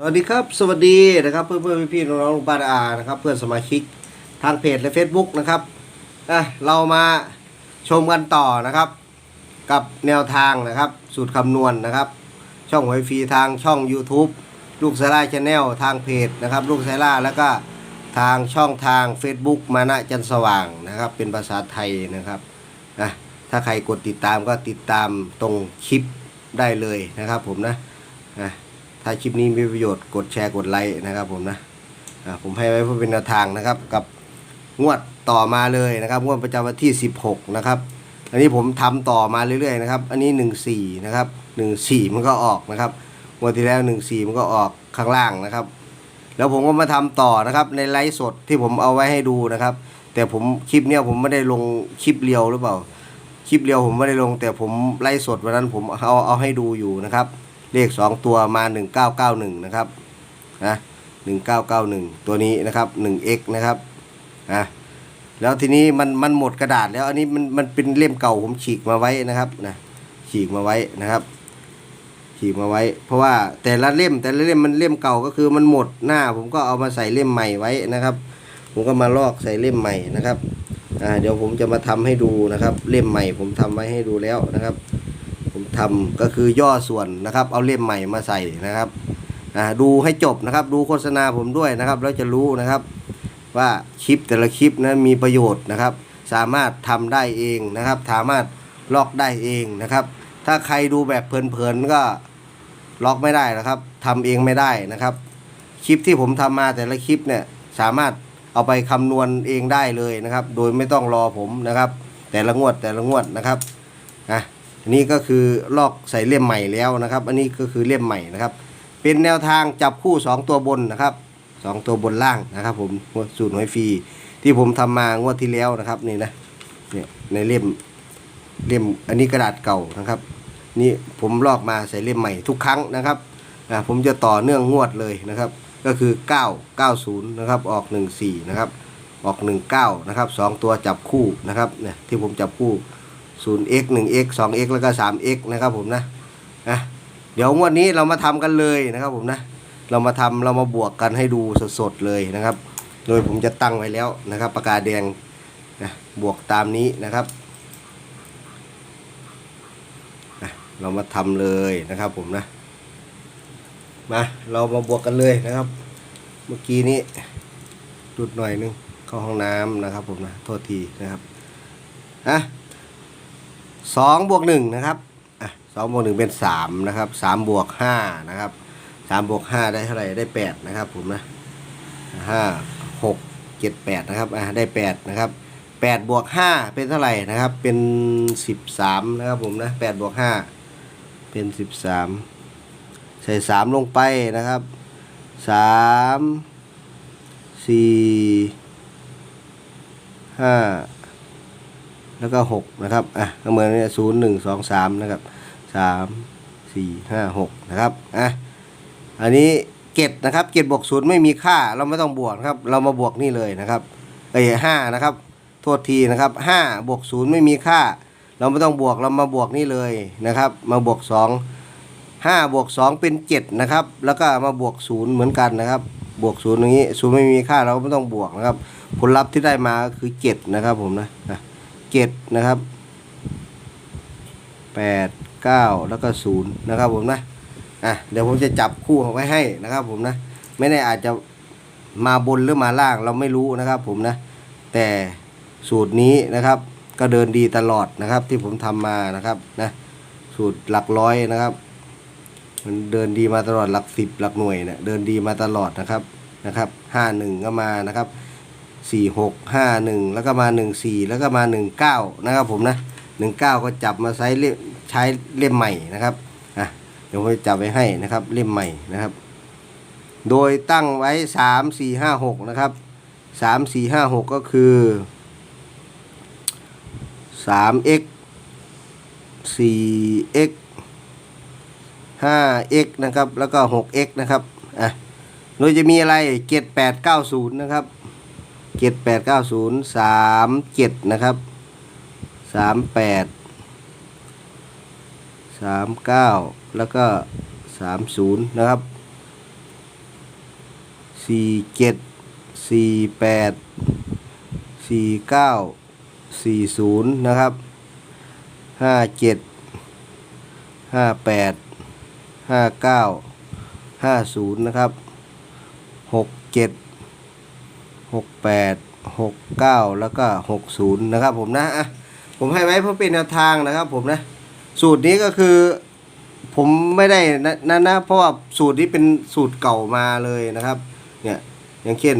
สวัสดีครับ สวัสดีนะครับเพื่อนเพื่อนพี่ๆน้องๆลุงป้านอานะครับ เพื่อนสมาชิกทางเพจและ Facebook นะครับอะเรามาชมกันต่อนะครับ กับแนวทางนะครับ สูตรคำนวณนะครับ ช่องหวยฟรีทางช่อง YouTube ลูกไซล่าชาแนลทางเพจนะครับ ลูกไซล่าแล้วก็ทางช่องทาง Facebook มานะจันสว่างนะครับ เป็นภาษาไทยนะครับนะถ้าใครกดติดตามก็ติดตามตรงคลิปได้เลยนะครับ ผมนะนะ ถ้าคลิปนี้มีประโยชน์กดแชร์กดไลค์นะครับผมนะผมให้ไว้เพื่อเป็นแนวทางนะครับกับงวดต่อมาเลยนะครับงวดประจำวันที่ 16 นะครับ อันนี้ผมทำต่อมาเรื่อยๆนะครับ อันนี้ 14 นะครับ 14 มันก็ออกนะครับงวดที่แล้ว 14 มันก็ออกข้างล่างนะครับ แล้วผมก็มาทำต่อนะครับในไลฟ์สดที่ผมเอาไว้ให้ดูนะครับ แต่ผมคลิปเนี้ยผมไม่ได้ลงคลิปเรียวหรือเปล่า คลิปเรียวผมไม่ได้ลง แต่ผมไลฟ์สดวันนั้นผมเอาเอาให้ดูอยู่นะครับ เลข 2 ตัวมา 1991 นะครับนะ1991 ตัวนี้นะครับ 1x นะครับนะแล้วทีนี้มันมันหมดกระดาษแล้วอันนี้มันมันเป็นเล่มเก่าผมฉีกมาไว้นะครับนะฉีกมาไว้นะครับ ฉีกมาไว้ เพราะว่าแต่ละเล่มแต่ละเล่มมันเล่มเก่าก็คือมันหมดหน้า ผมก็เอามาใส่เล่มใหม่ไว้นะครับ ผมก็มาลอกใส่เล่มใหม่นะครับอ่าเดี๋ยวผมจะมาทำให้ดูนะครับ เล่มใหม่ผมทำไว้ให้ดูแล้วนะครับ ทำก็คือย่อส่วนนะครับ เอาเล่มใหม่มาใส่นะครับดูให้จบนะครับ ดูโฆษณาผมด้วยนะครับแล้วจะรู้นะครับ ว่าคลิปแต่ละคลิปนะมีประโยชน์นะครับ สามารถทำได้เองนะครับ สามารถล็อกได้เองนะครับ ถ้าใครดูแบบเพลินๆก็ล็อกไม่ได้นะครับทำเองไม่ได้นะครับ คลิปที่ผมทำมาแต่ละคลิปเนี่ยสามารถเอาไปคำนวณเองได้เลยนะครับ โดยไม่ต้องรอผมนะครับ แต่ละงวดแต่ละงวดนะครับ อันนี้ก็คือลอกใส่เล่มใหม่แล้วนะครับ อันนี้ก็คือเล่มใหม่นะครับ เป็นแนวทางจับคู่ 2 ตัวบนนะครับสองตัวบนล่างนะครับ ผมสูตรหวยฟรีที่ผมทำมางวดที่แล้วนะครับนี่นะเนี่ยในเล่มเล่มอันนี้กระดาษเก่านะครับนี่ผมลอกมาใส่เล่มใหม่ทุกครั้งนะครับอ่าผมจะต่อเนื่องงวดเลยนะครับ ก็คือ 9 90นะครับออก 14นะครับออก 19นะครับสองตัวจับคู่นะครับเนี่ยที่ผมจับคู่ 0x 1x 2x แล้วก็ 3x นะครับผมนะนะเดี๋ยวงวดนี้เรามาทำกันเลยนะครับผมนะ เรามาทำเรามาบวกกันให้ดูสดๆเลยนะครับ โดยผมจะตั้งไว้แล้วนะครับปากกาแดงนะบวกตามนี้นะครับนะเรามาทำเลยนะครับผมนะมาเรามาบวกกันเลยนะครับ เมื่อกี้นี้ดุดหน่อยนึงเข้าห้องน้ำนะครับผมนะโทษทีนะครับอะ สองบวกหนึ่งนะครับอะสองบวกหนึ่งเป็นสามนะครับสามบวกห้านะครับสามบวกห้าได้เท่าไหร่ได้แปดนะครับผมนะห้าหกเจ็ดแปดนะครับอะได้แปดนะครับแปดบวกห้าเป็นเท่าไหร่นะครับ เป็นสิบสามนะครับผมนะแปดบวกห้าเป็นสิบสามใส่สามลงไปนะครับสามสี่ห้า แล้วก็หกนะครับอะก็เหมือนเนี่ยศูนย์หนึ่งสองสามนะครับสามสี่ห้าหกนะครับอะอันนี้เกตนะครับเกตบวกศูนย์ไม่มีค่าเราไม่ต้องบวกครับ เรามาบวกนี่เลยนะครับเอ้ห้านะครับ โทษทีนะครับห้าบวกศูนย์ไม่มีค่า เราไม่ต้องบวกเรามาบวกนี่เลยนะครับ มาบวกสองห้าบวกสองเป็นเจ็ดนะครับ แล้วก็มาบวกศูนย์เหมือนกันนะครับ บวกศูนย์อย่างนี้ศูนย์ไม่มีค่าเราไม่ต้องบวกนะครับ ผลลัพธ์ที่ได้มาคือเจ็ดนะครับผมนะะ เจ็ดนะครับแปดเก้าแล้วก็ศูนย์นะครับผมนะอะเดี๋ยวผมจะจับคู่เอาไว้ให้นะครับผมนะไม่แน่อาจจะมาบนหรือมาล่างเราไม่รู้นะครับผมนะแต่สูตรนี้นะครับก็เดินดีตลอดนะครับที่ผมทำมานะครับนะสูตรหลักร้อยนะครับ มันเดินดีมาตลอดหลักสิบหลักหน่วยเนะี่ยเดินดีมาตลอดนะครับนะครับห้าหนึ่งก็มานะครับ สี่หกห้าหนึ่งแล้วก็มาหนึ่งสี่แล้วก็มาหนึ่งเก้านะครับผมนะหนึ่งเก้าก็จับมาใช้เล่มใช้เล่มใหม่นะครับอะเดี๋ยวผมจะจับไว้ให้นะครับเล่มใหม่นะครับ โดยตั้งไว้สามสี่ห้าหกนะครับสามสี่ห้าหกก็คือสาม x สี่ x ห้า x นะครับ แล้วก็หก x นะครับ อะ โดยจะมีอะไรเจ็ดแปดเก้าศูนย์นะครับ เจ็ดแปดเก้าศูนย์สามเจ็ดนะครับสามแปดสามเก้าแล้วก็สามศูนย์นะครับสี่เจ็ดสี่แปดสี่เก้าสี่ศูนย์นะครับห้าเจ็ดห้าแปดห้าเก้าห้าศูนย์นะครับหกเจ็ด หกแปดหกเก้าแล้วก็หกศูนย์นะครับผมนะอะผมให้ไว้เพื่อเป็นแนวทางนะครับผมนะ สูตรนี้ก็คือผมไม่ได้นะนนะเพราะว่าสูตรนี้เป็นสูตรเก่ามาเลยนะครับ เนี่ยอย่างเช่น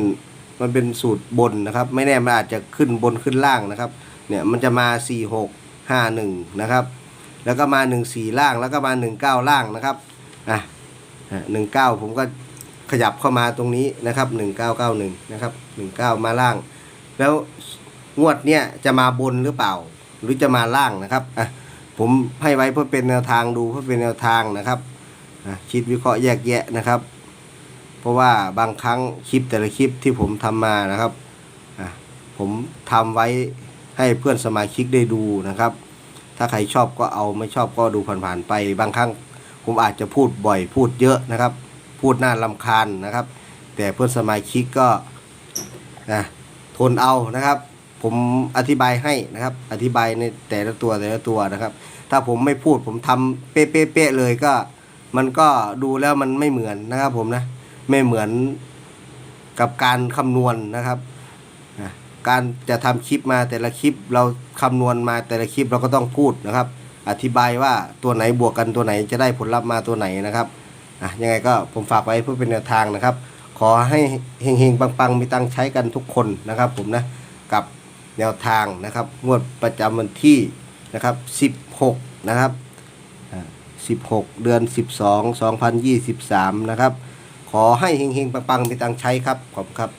มันเป็นสูตรบนนะครับ ไม่แน่มันอาจจะขึ้นบนขึ้นล่างนะครับ เนี่ยมันจะมา 4 6 5 1 นะครับ แล้วก็มา 1 4 ล่างแล้วก็มา 1 9 ล่างนะครับอะหนึ่งเก้าผมก็ ขยับเข้ามาตรงนี้นะครับ 1991 นะครับ 19 มาล่าง แล้วงวดเนี่ยจะมาบนหรือเปล่า หรือจะมาล่างนะครับอะผมให้ไว้เพื่อเป็นแนวทางดูเพื่อเป็นแนวทางนะครับอะคิดวิเคราะห์แยกแยะนะครับ เพราะว่าบางครั้งคลิปแต่ละคลิปที่ผมทำมานะครับอะผมทำไว้ให้เพื่อนสมาชิกได้ดูนะครับ ถ้าใครชอบก็เอาไม่ชอบก็ดูผ่านๆไป บางครั้งผมอาจจะพูดบ่อยพูดเยอะนะครับ พูดน่าลำคาญนะครับ แต่เพื่อนสมาชิกก็นะทนเอานะครับ ผมอธิบายให้นะครับ อธิบายในแต่ละตัวแต่ละตัวนะครับ ถ้าผมไม่พูดผมทำเป๊ะๆเลยก็ มันก็ดูแล้วมันไม่เหมือนนะครับ ผมนะไม่เหมือนกับการคำนวณนะครับการจะทำคลิปมาแต่ละคลิปเราคำนวณมาแต่ละคลิปเราก็ต้องพูดนะครับ อธิบายว่าตัวไหนบวกกันตัวไหนจะได้ผลลัพธ์มาตัวไหนนะครับ อะยังไงก็ผมฝากไว้เพื่อเป็นแนวทางนะครับ ขอให้เฮงๆปังๆ มีตังใช้กันทุกคนนะครับผมนะกับแนวทางนะครับงวดประจำวันที่นะครับ 16 นะครับอ่า16 เดือน 12 2023 นะครับ ขอให้เฮงๆปังๆมีตังใช้ครับ ขอบคุณครับ